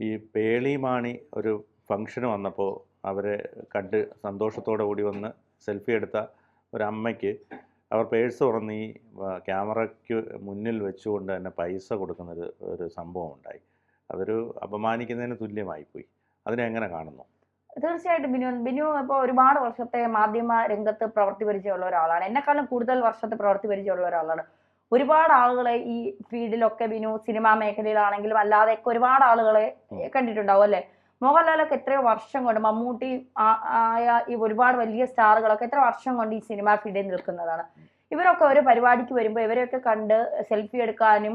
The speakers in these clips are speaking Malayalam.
ഈ പേളി മാണി ഒരു ഫംഗ്ഷന് വന്നപ്പോൾ അവരെ കണ്ട് സന്തോഷത്തോടെ കൂടി വന്ന് സെൽഫി എടുത്ത ഒരമ്മയ്ക്ക് അവർ പേഴ്സ് തുറന്ന് ഈ ക്യാമറയ്ക്ക് മുന്നിൽ വെച്ചുകൊണ്ട് തന്നെ പൈസ കൊടുക്കുന്ന ഒരു ഒരു സംഭവം ഉണ്ടായി. അതൊരു അപമാനിക്കുന്നതിന് തുല്യമായിപ്പോയി അതിനെ എങ്ങനെ കാണുന്നു? തീർച്ചയായിട്ടും ബിനു. ബിനു ഇപ്പോൾ ഒരുപാട് വർഷത്തെ മാധ്യമ രംഗത്ത് പ്രവർത്തി പരിചയമുള്ള ഒരാളാണ്. എന്നെക്കാളും കൂടുതൽ വർഷത്തെ പ്രവർത്തി പരിചയമുള്ള ഒരാളാണ്. ഒരുപാട് ആളുകളെ ഈ ഫീൽഡിലൊക്കെ ബിനു സിനിമാ മേഖലയിലാണെങ്കിലും അല്ലാതെയൊക്കെ ഒരുപാട് ആളുകളെ കണ്ടിട്ടുണ്ടാവും അല്ലേ? മോഹൻലാലൊക്കെ എത്രയോ വർഷം കൊണ്ട് മമ്മൂട്ടി ആയ ഈ ഒരുപാട് വലിയ സ്റ്റാറുകളൊക്കെ എത്ര വർഷം കൊണ്ട് ഈ സിനിമാ ഫീൽഡിൽ നിൽക്കുന്നതാണ്. ഇവരൊക്കെ ഒരു പരിപാടിക്ക് വരുമ്പോൾ ഇവരെയൊക്കെ കണ്ട് സെൽഫി എടുക്കാനും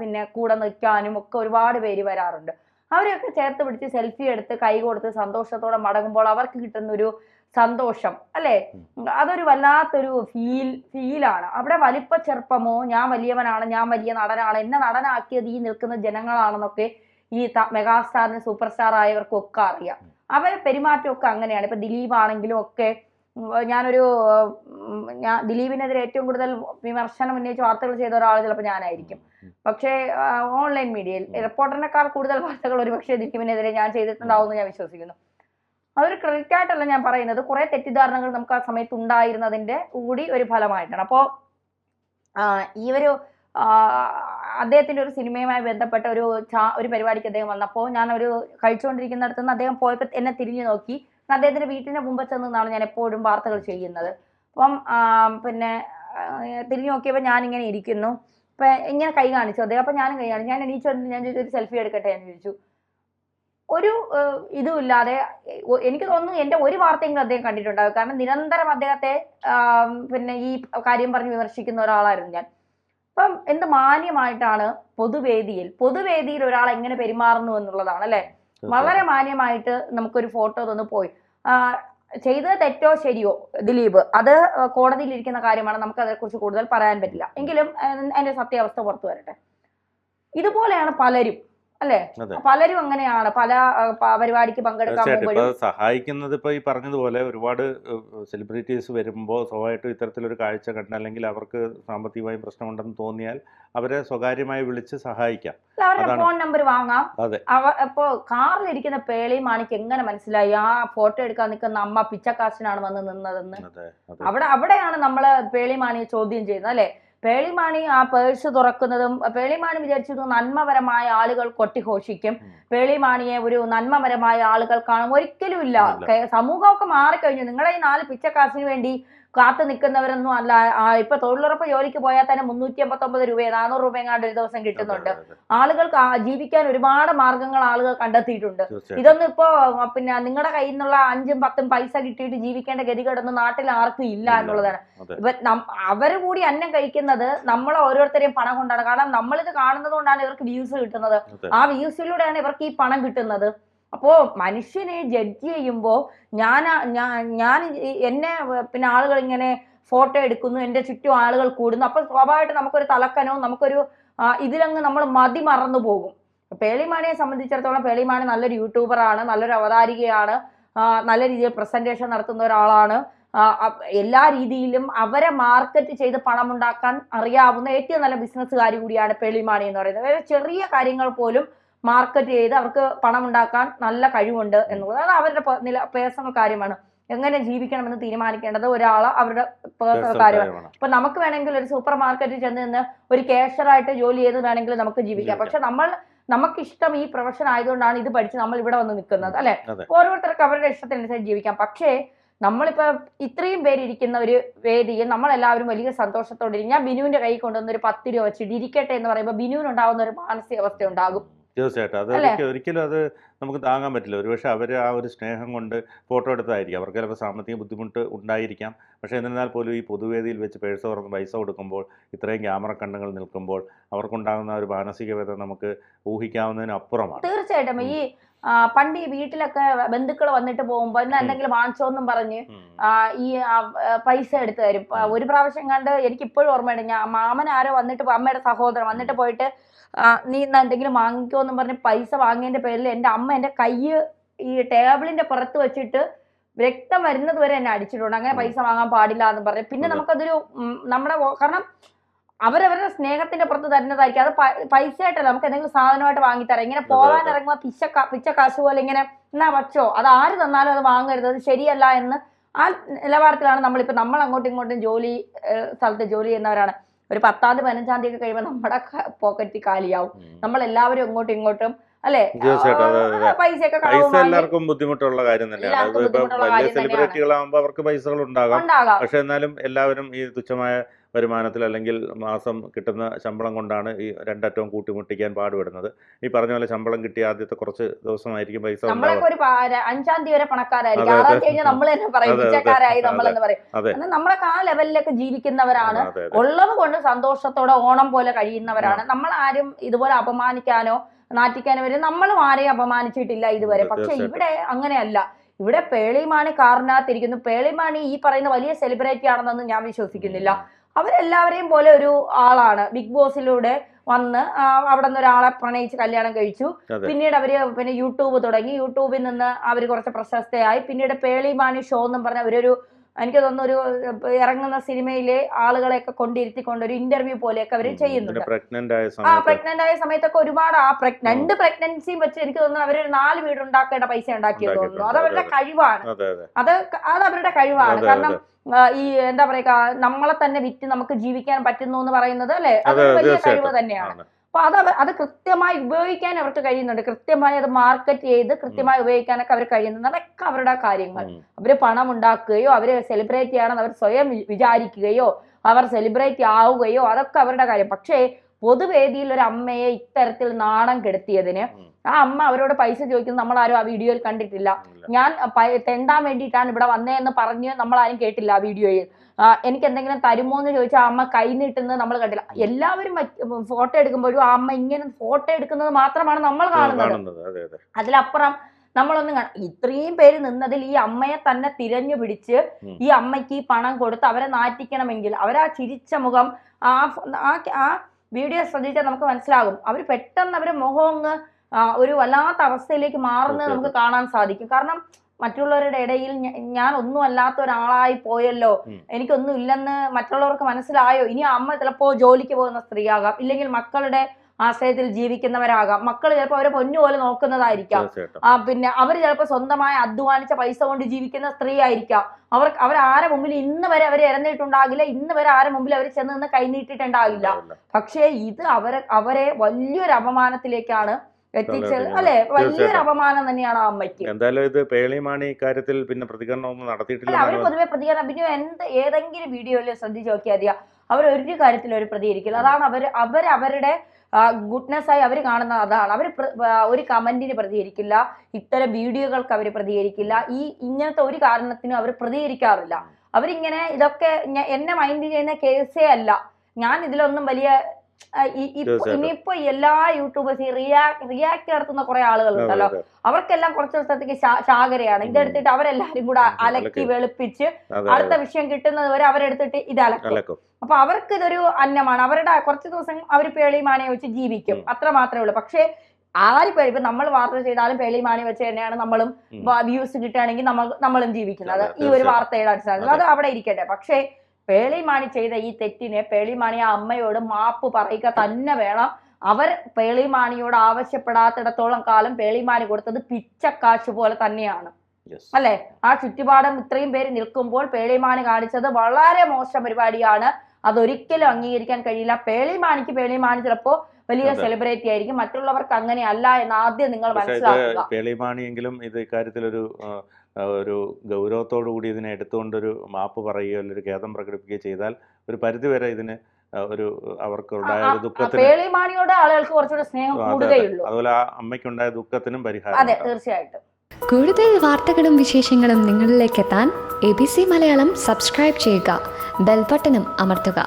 പിന്നെ കൂടെ നിൽക്കാനും ഒക്കെ ഒരുപാട് പേര് വരാറുണ്ട്. അവരെയൊക്കെ ചേർത്ത് പിടിച്ച് സെൽഫി എടുത്ത് കൈ കൊടുത്ത് സന്തോഷത്തോടെ മടങ്ങുമ്പോൾ അവർക്ക് കിട്ടുന്ന ഒരു സന്തോഷം അല്ലേ? അതൊരു വല്ലാത്തൊരു ഫീൽ ഫീലാണ് അവിടെ വലിപ്പ ചെറുപ്പമോ ഞാൻ വലിയവനാണ് ഞാൻ വലിയ നടനാണ് എന്നെ നടനാക്കിയത് ഈ നിൽക്കുന്ന ജനങ്ങളാണെന്നൊക്കെ ഈ മെഗാസ്റ്റാറിന് സൂപ്പർ സ്റ്റാർ ആയവർക്കൊക്കെ അറിയാം. അവരെ പെരുമാറ്റമൊക്കെ അങ്ങനെയാണ്. ഇപ്പൊ ദിലീപ് ആണെങ്കിലും ഒക്കെ ഞാനൊരു ഞാൻ ദിലീപിനെതിരെ ഏറ്റവും കൂടുതൽ വിമർശനം ഉന്നയിച്ച് വാർത്തകൾ ചെയ്ത ഒരാൾ ചിലപ്പോൾ ഞാനായിരിക്കും. പക്ഷേ ഓൺലൈൻ മീഡിയയിൽ റിപ്പോർട്ടറിനേക്കാൾ കൂടുതൽ വാർത്തകൾ ഒരുപക്ഷെ ദിലീപിനെതിരെ ഞാൻ ചെയ്തിട്ടുണ്ടാവുമെന്ന് ഞാൻ വിശ്വസിക്കുന്നു. അതൊരു ക്രെഡിറ്റ് ആയിട്ടല്ല ഞാൻ പറയുന്നത്. കുറേ തെറ്റിദ്ധാരണകൾ നമുക്ക് ആ സമയത്ത് ഉണ്ടായിരുന്നതിന്റെ കൂടി ഒരു ഫലമായിട്ടാണ്. അപ്പോൾ ഈ ഒരു ആ, അദ്ദേഹത്തിന്റെ ഒരു സിനിമയുമായി ബന്ധപ്പെട്ട ഒരു ചാ- ഒരു പരിപാടിക്ക് അദ്ദേഹം വന്നപ്പോൾ ഞാൻ ഒരു കഴിച്ചുകൊണ്ടിരിക്കുന്നിടത്ത് നിന്ന് അദ്ദേഹം പോയപ്പോൾ എന്നെ തിരിഞ്ഞു നോക്കി. അദ്ദേഹത്തിന്റെ വീട്ടിന്റെ മുമ്പത്ത് നിന്നാണ് ഞാൻ എപ്പോഴും വാർത്തകൾ ചെയ്യുന്നത്. അപ്പം ആ, പിന്നെ തിരിഞ്ഞു നോക്കിയപ്പോൾ ഞാൻ ഇങ്ങനെ ഇരിക്കുന്നു. അപ്പൊ ഇങ്ങനെ കൈ കാണിച്ചു അദ്ദേഹം. അപ്പം ഞാനും കൈ കാണിച്ചു. ഞാൻ എണീച്ചു വന്നിട്ട് ഞാൻ ചോദിച്ചു, ഒരു സെൽഫി എടുക്കട്ടെ? എന്ന് ചോദിച്ചു. ഒരു ഇതും ഇല്ലാതെ എനിക്ക് തോന്നുന്നു എന്റെ ഒരു വാർത്തയെങ്കിലും അദ്ദേഹം കണ്ടിട്ടുണ്ടാവും. കാരണം നിരന്തരം അദ്ദേഹത്തെ പിന്നെ ഈ കാര്യം പറഞ്ഞ് വിമർശിക്കുന്ന ഒരാളായിരുന്നു ഞാൻ. അപ്പം എന്ത് മാന്യമായിട്ടാണ് പൊതുവേദിയിൽ പൊതുവേദിയിൽ ഒരാൾ എങ്ങനെ പെരുമാറുന്നു എന്നുള്ളതാണ് അല്ലെ? വളരെ മാന്യമായിട്ട് നമുക്കൊരു ഫോട്ടോ തന്നു പോയി. ചെയ്തത് തെറ്റോ ശരിയോ ദിലീപ്? അത് കോടതിയിൽ ഇരിക്കുന്ന കാര്യമാണ്. നമുക്ക് അതേക്കുറിച്ച് കൂടുതൽ പറയാൻ പറ്റില്ല. എങ്കിലും അതിന്റെ സത്യാവസ്ഥ പുറത്തു വരട്ടെ. ഇതുപോലെയാണ് പലരും അല്ലെ? പലരും അങ്ങനെയാണ്. പല പരിപാടിക്ക് പങ്കെടുക്കാൻ സഹായിക്കുന്നത് ഇപ്പൊ ഈ പറഞ്ഞതുപോലെ ഒരുപാട് സെലിബ്രിറ്റീസ് വരുമ്പോൾ സ്വാഭാവികമായിട്ടും ഇത്തരത്തിലൊരു കാഴ്ച കണ്ട അല്ലെങ്കിൽ അവർക്ക് സാമ്പത്തികമായി പ്രശ്നമുണ്ടെന്ന് തോന്നിയാൽ അവരെ സ്വകാര്യമായി വിളിച്ച് സഹായിക്കാം. അവരുടെ ഫോൺ നമ്പർ വാങ്ങാം. ഇപ്പോ കാറിലിരിക്കുന്ന പേളി മാണിക്ക് എങ്ങനെ മനസ്സിലായി? ആ ഫോട്ടോ എടുക്കാൻ നിൽക്കുന്ന അമ്മ പിച്ചക്കാശിനാണ് വന്ന് നിന്നതെന്ന്. അവിടെ അവിടെയാണ് നമ്മൾ പേളിമാണിയെ ചോദ്യം ചെയ്യുന്നത് അല്ലെ? പേളിമാണി ആ പേഴ്സ് തുറക്കുന്നതും പേളിമാണി വിചാരിച്ചത് നന്മപരമായ ആളുകൾ കൊട്ടിഘോഷിക്കും. പേളിമാണിയെ ഒരു നന്മപരമായ ആളുകൾ കാണും ഒരിക്കലും ഇല്ല ഇല്ല. കേ- സമൂഹമൊക്കെ മാറിക്കഴിഞ്ഞു നിങ്ങളെ ഈ നാല് പിച്ചക്കാസിന് വേണ്ടി കാത്തു നിൽക്കുന്നവരൊന്നും അല്ല. ഇപ്പൊ തൊഴിലുറപ്പ് ജോലിക്ക് പോയാൽ തന്നെ മുന്നൂറ്റി അമ്പത്തൊമ്പത് രൂപ നാനൂറ് രൂപ എങ്ങാണ്ട് ഒരു ദിവസം കിട്ടുന്നുണ്ട്. ആളുകൾക്ക് ജീവിക്കാൻ ഒരുപാട് മാർഗങ്ങൾ ആളുകൾ കണ്ടെത്തിയിട്ടുണ്ട്. ഇതൊന്നും ഇപ്പോ പിന്നെ നിങ്ങളുടെ കയ്യിൽ നിന്നുള്ള അഞ്ചും പത്തും പൈസ കിട്ടിയിട്ട് ജീവിക്കേണ്ട ഗതികേടൊന്നും നാട്ടിൽ ആർക്കും ഇല്ല. എന്നുള്ളതാണ്. ഇപ്പൊ അവർ കൂടി അന്നം കഴിക്കുന്നത് നമ്മൾ ഓരോരുത്തരെയും പണം കൊണ്ടാണ്. കാരണം നമ്മളിത് കാണുന്നത് കൊണ്ടാണ് ഇവർക്ക് വ്യൂസ് കിട്ടുന്നത്. ആ വ്യൂസിലൂടെയാണ് ഇവർക്ക് ഈ പണം കിട്ടുന്നത്. അപ്പോ മനുഷ്യനെ ജഡ്ജ് ചെയ്യുമ്പോൾ ഞാൻ ഞാൻ എന്നെ പിന്നെ ആളുകൾ ഇങ്ങനെ ഫോട്ടോ എടുക്കുന്നു എന്റെ ചുറ്റും ആളുകൾ കൂടുന്നു. അപ്പോൾ സ്വാഭാവികമായിട്ട് നമുക്കൊരു തലക്കനവും നമുക്കൊരു ഇതിലങ്ങ് നമ്മൾ മതി മറന്നു പോകും. പേളിമാണിയെ സംബന്ധിച്ചിടത്തോളം പേളിമാണി നല്ലൊരു യൂട്യൂബറാണ് നല്ലൊരു അവതാരികയാണ് നല്ല രീതിയിൽ പ്രസന്റേഷൻ നടത്തുന്ന ഒരാളാണ്. എല്ലാ രീതിയിലും അവരെ മാർക്കറ്റ് ചെയ്ത് പണം ഉണ്ടാക്കാൻ അറിയാവുന്ന ഏറ്റവും നല്ല ബിസിനസ്സുകാരി കൂടിയാണ് പേളിമാണി എന്ന് പറയുന്നത്. ചെറിയ കാര്യങ്ങൾ പോലും മാർക്കറ്റ് ചെയ്ത് അവർക്ക് പണം ഉണ്ടാക്കാൻ നല്ല കഴിവുണ്ട് എന്നുള്ളത്. അത് അവരുടെ നില പേഴ്സണൽ കാര്യമാണ്. എങ്ങനെ ജീവിക്കണമെന്ന് തീരുമാനിക്കേണ്ടത് ഒരാൾ അവരുടെ പേഴ്സണൽ കാര്യമാണ്. അപ്പൊ നമുക്ക് വേണമെങ്കിൽ ഒരു സൂപ്പർ മാർക്കറ്റിൽ ചെന്ന് നിന്ന് ഒരു കാഷ്യറായിട്ട് ജോലി ചെയ്ത് വേണമെങ്കിൽ നമുക്ക് ജീവിക്കാം. പക്ഷെ നമ്മൾ നമുക്ക് ഇഷ്ടം ഈ പ്രൊഫഷൻ ആയതുകൊണ്ടാണ് ഇത് പഠിച്ച് നമ്മൾ ഇവിടെ വന്ന് നിൽക്കുന്നത് അല്ലെ? ഓരോരുത്തർക്ക് അവരുടെ ഇഷ്ടത്തിനനുസരിച്ച് ജീവിക്കാം. പക്ഷേ നമ്മളിപ്പോ ഇത്രയും പേരിരിക്കുന്ന ഒരു വേദിയിൽ നമ്മളെല്ലാവരും വലിയ സന്തോഷത്തോടെ ഇരിക്കും. ഞാൻ ബിനുവിന്റെ കൈ കൊണ്ടുവന്ന ഒരു പത്ത് രൂപ വെച്ചിട്ട് ഇരിക്കട്ടെ എന്ന് പറയുമ്പോൾ ബിനുവിനുണ്ടാവുന്ന ഒരു മാനസികാവസ്ഥ ഉണ്ടാകും. തീർച്ചയായിട്ടും. അത്? ഒരിക്കലും ഒരിക്കലും അത് നമുക്ക് താങ്ങാൻ പറ്റില്ല. ഒരുപക്ഷെ അവർ ആ ഒരു സ്നേഹം കൊണ്ട് ഫോട്ടോ എടുത്തതായിരിക്കും. അവർക്ക് ചിലപ്പോൾ സാമ്പത്തിക ബുദ്ധിമുട്ട് ഉണ്ടായിരിക്കാം. പക്ഷേ എന്നിരുന്നാൽ പോലും ഈ പൊതുവേദിയിൽ വെച്ച് പേഴ്സ് തുറന്ന് പൈസ കൊടുക്കുമ്പോൾ ഇത്രയും ക്യാമറ കണ്ണുകൾ നിൽക്കുമ്പോൾ അവർക്കുണ്ടാകുന്ന ഒരു മാനസിക വേദന നമുക്ക് ഊഹിക്കാവുന്നതിന് അപ്പുറമാണ് തീർച്ചയായിട്ടും. ഈ പണ്ട് ഈ വീട്ടിലൊക്കെ ബന്ധുക്കൾ വന്നിട്ട് പോകുമ്പോ ഇന്ന് എന്തെങ്കിലും വാങ്ങിച്ചോന്നും പറഞ്ഞ് ആ, ഈ പൈസ എടുത്തു തരും. ഒരു പ്രാവശ്യം കണ്ട് എനിക്ക് ഇപ്പോഴും ഓർമ്മയുണ്ട് ഞാൻ മാമൻ ആരോ വന്നിട്ട് അമ്മയുടെ സഹോദരൻ വന്നിട്ട് പോയിട്ട് നീ ഇന്ന് എന്തെങ്കിലും വാങ്ങിക്കോ എന്നും പറഞ്ഞ് പൈസ വാങ്ങിയതിന്റെ പേരിൽ എന്റെ അമ്മ എന്റെ കൈ ഈ ടേബിളിന്റെ പുറത്ത് വെച്ചിട്ട് രക്തം വരുന്നത് വരെ എന്നെ അടിച്ചിട്ടുണ്ട്. അങ്ങനെ പൈസ വാങ്ങാൻ പാടില്ല എന്ന് പറഞ്ഞു. പിന്നെ നമുക്കതൊരു നമ്മുടെ കാരണം അവരവരുടെ സ്നേഹത്തിന്റെ പുറത്ത് തരുന്നതായിരിക്കും. അത് പൈസ ആയിട്ടല്ല നമുക്ക് എന്തെങ്കിലും സാധനമായിട്ട് വാങ്ങിത്തരാം ഇങ്ങനെ പോകാൻ. ഇറങ്ങുമ്പോൾ പിച്ച പിച്ച കാശ് പോലെ ഇങ്ങനെ എന്നാ വച്ചോ? അത് ആര് തന്നാലും അത് വാങ്ങരുത്. അത് ശരിയല്ല എന്ന് ആ നിലവാരത്തിലാണ് നമ്മളിപ്പോ നമ്മൾ അങ്ങോട്ടും ഇങ്ങോട്ടും ജോലി സ്ഥലത്ത് ജോലി ചെയ്യുന്നവരാണ്. ഒരു പത്താം തീയതി പതിനഞ്ചാം തീയതി ഒക്കെ കഴിയുമ്പോൾ നമ്മുടെ പോക്കറ്റ് കാലിയാവും. നമ്മൾ എല്ലാവരും ഇങ്ങോട്ടും ഇങ്ങോട്ടും അല്ലെ. പൈസയൊക്കെ പൈസ എല്ലാവർക്കും ബുദ്ധിമുട്ടുള്ള കാര്യം തന്നെയാണ്. സെലിബ്രിറ്റികളാകുമ്പോൾ അവർക്ക് പൈസകൾ ഉണ്ടാകാം. പക്ഷെ എന്നാലും എല്ലാവരും ഈ തുച്ഛമായ വരുമാനത്തിൽ അല്ലെങ്കിൽ മാസം കിട്ടുന്ന ശമ്പളം കൊണ്ടാണ് ഈ രണ്ടറ്റവും കൂട്ടിമുട്ടിക്കാൻ പാടുപെടുന്നത്. ഈ പറഞ്ഞ പോലെ ശമ്പളം കിട്ടിയ ആദ്യത്തെ കുറച്ച് ദിവസമായിരിക്കും പൈസ അഞ്ചാം തീയതി വരെ പണക്കാരായിരിക്കും. ആറാം തീയതി കഴിഞ്ഞാൽ നമ്മൾ തന്നെ പറയും പിച്ചക്കാരായി നമ്മളൊക്കെ ആ ലെവലിലൊക്കെ ജീവിക്കുന്നവരാണ്. ഉള്ളത് കൊണ്ട് സന്തോഷത്തോടെ ഓണം പോലെ കഴിയുന്നവരാണ്. നമ്മൾ ആരും ഇതുപോലെ അപമാനിക്കാനോ നാറ്റിക്കാനോ വരെ. നമ്മളും ആരെയും അപമാനിച്ചിട്ടില്ല ഇതുവരെ. പക്ഷെ. ഇവിടെ അങ്ങനെയല്ല. ഇവിടെ പേളിമാണി കാറിനകത്തിരിക്കുന്നു. പേളിമാണി ഈ പറയുന്ന വലിയ സെലിബ്രിറ്റി ആണെന്നൊന്നും ഞാൻ വിശ്വസിക്കുന്നില്ല. അവരെല്ലാവരെയും പോലെ ഒരു ആളാണ്. ബിഗ് ബോസിലൂടെ വന്ന് അവിടെ നിന്ന് ഒരാളെ പ്രണയിച്ച് കല്യാണം കഴിച്ചു. പിന്നീട് അവർ പിന്നെ യൂട്യൂബ് തുടങ്ങി. യൂട്യൂബിൽ നിന്ന് അവർ കുറച്ച് പ്രശസ്തയായി. പിന്നീട് പേളി മാണി ഷോ എന്നും പറഞ്ഞ അവരൊരു എനിക്ക് തോന്നുന്നു ഒരു ഇറങ്ങുന്ന സിനിമയിലെ ആളുകളെയൊക്കെ കൊണ്ടിരുത്തിക്കൊണ്ട് ഒരു ഇന്റർവ്യൂ പോലെയൊക്കെ അവർ ചെയ്യുന്നുണ്ട്. ആ പ്രഗ്നന്റ് ആയ സമയത്തൊക്കെ ഒരുപാട് ആ രണ്ട് പ്രഗ്നൻസിയും വെച്ച് എനിക്ക് തോന്നുന്നു അവരൊരു നാല് വീട് ഉണ്ടാക്കേണ്ട പൈസ ഉണ്ടാക്കിയെന്ന് തോന്നുന്നു. അത് അവരുടെ കഴിവാണ്. അതെ അതെ. അവരുടെ കഴിവാണ്. കാരണം ഈ എന്താ പറയുക നമ്മളെ തന്നെ വിറ്റ് നമുക്ക് ജീവിക്കാൻ പറ്റുന്നു എന്ന് പറയുന്നത് അല്ലെ? അതെ, വലിയ കഴിവ് തന്നെയാണ്. ആണ്. അപ്പൊ അത് അത് കൃത്യമായി ഉപയോഗിക്കാൻ അവർക്ക് കഴിയുന്നുണ്ട്. കൃത്യമായി അത് മാർക്കറ്റ് ചെയ്ത് കൃത്യമായി ഉപയോഗിക്കാനൊക്കെ അവർ കഴിയുന്നുണ്ട്. അതൊക്കെ അവരുടെ കാര്യങ്ങൾ. അവർ അവർ പണം ഉണ്ടാക്കുകയോ അവർ സെലിബ്രേറ്റ് ചെയ്യണമെന്ന് അവർ സ്വയം വിചാരിക്കുകയോ അവർ സെലിബ്രേറ്റ് ആവുകയോ അതൊക്കെ അവരുടെ കാര്യം. പക്ഷേ പൊതുവേദിയിൽ ഒരു അമ്മയെ ഇത്തരത്തിൽ നാണം കെടുത്തിയതിന് ആ അമ്മ അവരോട് പൈസ ചോദിക്കുന്നത് നമ്മൾ ആരും ആ വീഡിയോയിൽ കണ്ടിട്ടില്ല. ഞാൻ തെണ്ടാൻ വേണ്ടിയിട്ടാണ് ഇവിടെ വന്നതെന്ന് പറഞ്ഞ് നമ്മൾ ആരും കേട്ടില്ല ആ വീഡിയോയിൽ. എനിക്ക് എന്തെങ്കിലും തരുമോ എന്ന് ചോദിച്ചാൽ അമ്മ കൈ നീട്ടുന്നത് നമ്മൾ കണ്ടില്ല. എല്ലാവരും ഫോട്ടോ എടുക്കുമ്പോഴും ആ അമ്മ ഇങ്ങനെ ഫോട്ടോ എടുക്കുന്നത് മാത്രമാണ് നമ്മൾ കാണുന്നത്. കാണുന്നത്. അതെ അതെ. അതിലപ്പുറം നമ്മളൊന്നും കാണാം. ഇത്രയും പേര് നിന്നതിൽ ഈ അമ്മയെ തന്നെ തിരഞ്ഞു പിടിച്ച് ഈ അമ്മയ്ക്ക് ഈ പണം കൊടുത്ത് അവരെ നാറ്റിക്കണമെങ്കിൽ അവരാ ചിരിച്ച മുഖം ആ ആ വീഡിയോ ശ്രദ്ധിച്ചാൽ നമുക്ക് മനസ്സിലാകും. അവർ പെട്ടെന്ന് അവരെ മുഖം ഒരു വല്ലാത്ത അവസ്ഥയിലേക്ക് മാറുന്നത് നമുക്ക് കാണാൻ സാധിക്കും. കാരണം മറ്റുള്ളവരുടെ ഇടയിൽ ഞാൻ ഒന്നും അല്ലാത്ത ഒരാളായി പോയല്ലോ. എനിക്കൊന്നും ഇല്ലെന്ന് മറ്റുള്ളവർക്ക് മനസ്സിലായോ? ഇനി അമ്മ ചിലപ്പോ ജോലിക്ക് പോകുന്ന സ്ത്രീയാകാം. ഇല്ലെങ്കിൽ മക്കളുടെ ആശ്രയത്തിൽ ജീവിക്കുന്നവരാകാം. മക്കൾ ചിലപ്പോൾ അവരെ പൊന്നു പോലെ നോക്കുന്നതായിരിക്കാം. ആ പിന്നെ അവർ ചിലപ്പോൾ സ്വന്തമായി അധ്വാനിച്ച പൈസ കൊണ്ട് ജീവിക്കുന്ന സ്ത്രീ ആയിരിക്കാം അവർ അവർ ആരെ മുമ്പിൽ ഇന്ന് വരെ അവർ ഇറന്നിട്ടുണ്ടാകില്ല ഇന്ന് വരെ ആരെ മുമ്പിൽ അവർ ചെന്ന് നിന്ന് കൈനീട്ടിട്ടുണ്ടാകില്ല. പക്ഷേ ഇത് അവരെ അവരെ വലിയൊരു അപമാനത്തിലേക്കാണ് എത്തിച്ചത്. അല്ലെ? വലിയൊരു അപമാനം തന്നെയാണ് ആ അമ്മയ്ക്ക്. എന്തായാലും ഇത് പേളിമാണി ഇക്കാര്യത്തിൽ പിന്നെ പ്രതികരണം ഒന്നും നടത്തിയിട്ടില്ല അവർ പൊതുവെ പ്രതികരണം. പിന്നെ എന്ത് ഏതെങ്കിലും വീഡിയോയിൽ ശ്രദ്ധിച്ചു നോക്കിയാൽ അവർ ഒരു കാര്യത്തിൽ അവർ പ്രതികരിക്കില്ല. അതാണ് അവർ അവർ അവരുടെ ഗുഡ്നെസ് ആയി അവർ കാണുന്നത് അതാണ്. അവർ ഒരു കമന്റിന് പ്രതികരിക്കില്ല. ഇത്തരം വീഡിയോകൾക്ക് അവർ പ്രതികരിക്കില്ല. ഈ ഇങ്ങനത്തെ ഒരു കാരണത്തിനും അവർ പ്രതികരിക്കാറില്ല. അവരിങ്ങനെ ഇതൊക്കെ എന്നെ മൈൻഡ് ചെയ്യുന്ന കേസേ അല്ല. ഞാൻ ഇതിലൊന്നും വലിയ ഈ-. ഇനിയിപ്പോ എല്ലാ യൂട്യൂബേഴ്സ് റിയാക്ട് റിയാക്ട് നടത്തുന്ന കുറെ ആളുകളുണ്ടല്ലോ. അവർക്കെല്ലാം കുറച്ച് ദിവസത്തേക്ക് ശാകരയാണ് ഇതെടുത്തിട്ട് അവരെല്ലാരും കൂടെ അലക്കി. വെളുപ്പിച്ച് അടുത്ത വിഷയം കിട്ടുന്നത് വരെ അവരെടുത്തിട്ട് ഇത് അലക്കും. അപ്പൊ അവർക്ക് ഇതൊരു അന്നമാണ്. അവരുടെ കുറച്ച് ദിവസം അവർ പേളിമാനെ വെച്ച് ജീവിക്കും. അത്ര മാത്രമേ ഉള്ളൂ. പക്ഷേ ആര് പേര് ഇപ്പൊ നമ്മൾ വാർത്ത ചെയ്താലും പേളിമാണി വെച്ച് തന്നെയാണ് നമ്മളും. വ്യൂസ് കിട്ടുകയാണെങ്കിൽ നമ്മൾ നമ്മളും ജീവിക്കുന്നത്. ഈ ഒരു. വാർത്തയുടെ അടിസ്ഥാനത്തിൽ. അത്. അവിടെ ഇരിക്കട്ടെ. പക്ഷേ പേളിമാണി ചെയ്ത ഈ തെറ്റിനെ പേളിമാണി ആ അമ്മയോട് മാപ്പ് പറയുക തന്നെ വേണം. അവർ പേളിമാണിയോട് ആവശ്യപ്പെടാത്തിടത്തോളം കാലം പേളിമാണി കൊടുത്തത് പിച്ചക്കാശ് പോലെ തന്നെയാണ്. അല്ലേ? ആ ചുറ്റുപാടും ഇത്രയും പേര് നിൽക്കുമ്പോൾ പേളിമാണി കാണിച്ചത് വളരെ മോശം പരിപാടിയാണ്. അതൊരിക്കലും അംഗീകരിക്കാൻ കഴിയില്ല. പേളിമാണിക്ക് പേളിമാണി ചിലപ്പോ വലിയ സെലിബ്രിറ്റി ആയിരിക്കും. മറ്റുള്ളവർക്ക് അങ്ങനെയല്ല എന്ന് ആദ്യം നിങ്ങൾ മനസ്സിലാക്കുക. പേളിമാണിയെങ്കിലും ഇത് ഇക്കാര്യത്തിലൊരു ആ, ആ, ഒരു ഗൗരവത്തോടു കൂടി ഇതിനെ എടുത്തുകൊണ്ടൊരു മാപ്പ് പറയുകയോ അല്ലെങ്കിൽ ഒരു ഖേദം പ്രകടിപ്പിക്കുകയോ ചെയ്താൽ ഒരു പരിധിവരെ ഇതിന് ഒരു അവർക്കുണ്ടായ ഒരു ആ ദുഃഖത്തിന് ആളുകൾക്ക് കുറച്ചുകൂടെ സ്നേഹം അതെ, അതെ. അതുപോലെ ആ അമ്മയ്ക്കുണ്ടായ ദുഃഖത്തിനും പരിഹാരം അതെ തീർച്ചയായിട്ടും. കൂടുതൽ വാർത്തകളും വിശേഷങ്ങളും നിങ്ങളിലേക്ക് എത്താൻ A B C Malayalam subscribe ചെയ്യുക ബെൽബട്ടനും അമർത്തുക.